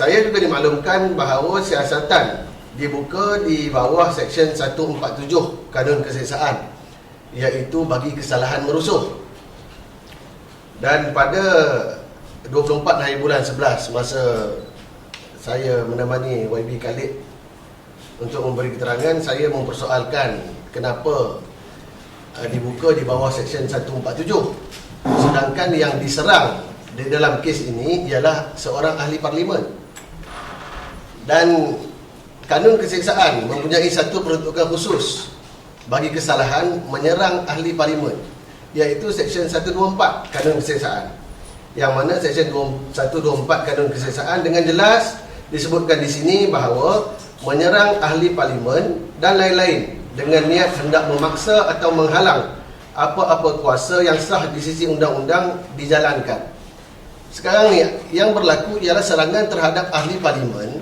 saya juga dimaklumkan bahawa siasatan dibuka di bawah Seksyen 147 Kanun Keseksaan iaitu bagi kesalahan merusuh. Dan pada 24 hari bulan 11 masa saya menemani YB Khalid untuk memberi keterangan, saya mempersoalkan kenapa uh, dibuka di bawah Seksyen 147 sedangkan yang diserang di dalam kes ini ialah seorang ahli parlimen dan kanun keseksaan mempunyai satu peruntukan khusus bagi kesalahan menyerang ahli parlimen iaitu Seksyen 124 kanun keseksaan yang mana Seksyen 124 kanun keseksaan dengan jelas disebutkan di sini bahawa menyerang ahli parlimen dan lain-lain dengan niat hendak memaksa atau menghalang apa-apa kuasa yang sah di sisi undang-undang dijalankan. Sekarang ni yang berlaku ialah serangan terhadap ahli parlimen.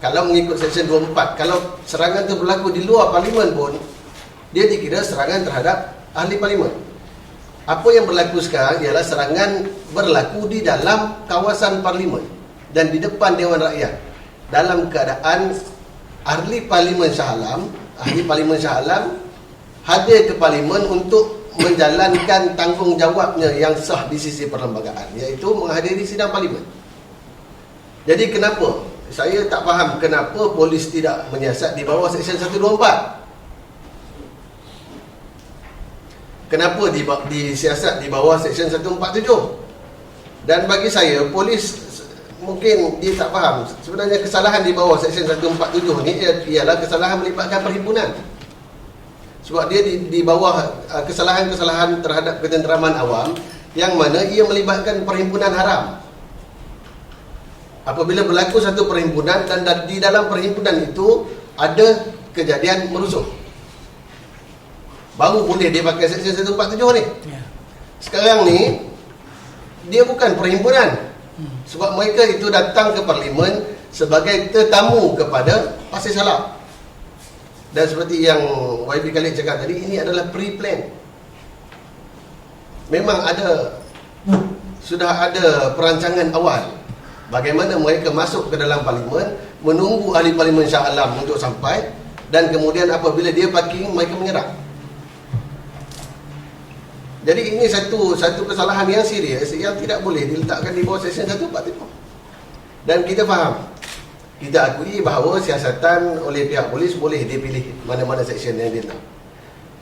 Kalau mengikut Seksyen 24, kalau serangan itu berlaku di luar parlimen pun dia dikira serangan terhadap ahli parlimen. Apa yang berlaku sekarang ialah serangan berlaku di dalam kawasan parlimen dan di depan Dewan Rakyat dalam keadaan ahli parlimen Shah Alam, ahli parlimen Shah Alam hadir ke parlimen untuk menjalankan tanggungjawabnya yang sah di sisi perlembagaan iaitu menghadiri sidang parlimen. Jadi kenapa? Saya tak faham kenapa polis tidak menyiasat di bawah Seksyen 124. Kenapa di, disiasat di bawah Seksyen 147? Dan bagi saya, polis mungkin dia tak faham. Sebenarnya kesalahan di bawah Seksyen 147 ni ialah kesalahan melibatkan perhimpunan sebab dia di, di bawah kesalahan-kesalahan terhadap ketenteraman awam yang mana ia melibatkan perhimpunan haram apabila berlaku satu perhimpunan dan di dalam perhimpunan itu ada kejadian merusuh. Baru boleh dia pakai seksyen 147 ni. Ya. sekarang ni dia bukan perhimpunan. Hmm. sebab mereka itu datang ke parlimen sebagai tetamu kepada Pasir Salap dan seperti yang YB Khalid cakap tadi Ini adalah pre-plan. Memang ada Sudah ada perancangan awal Bagaimana mereka masuk ke dalam parlimen Menunggu ahli parlimen Shah Alam untuk sampai Dan kemudian apabila dia parking Mereka menyerang Jadi ini satu satu kesalahan yang serius Yang tidak boleh diletakkan di bawah session satu Dan kita faham kita akui bahawa siasatan oleh pihak polis boleh dia pilih mana-mana seksyen yang dia nak.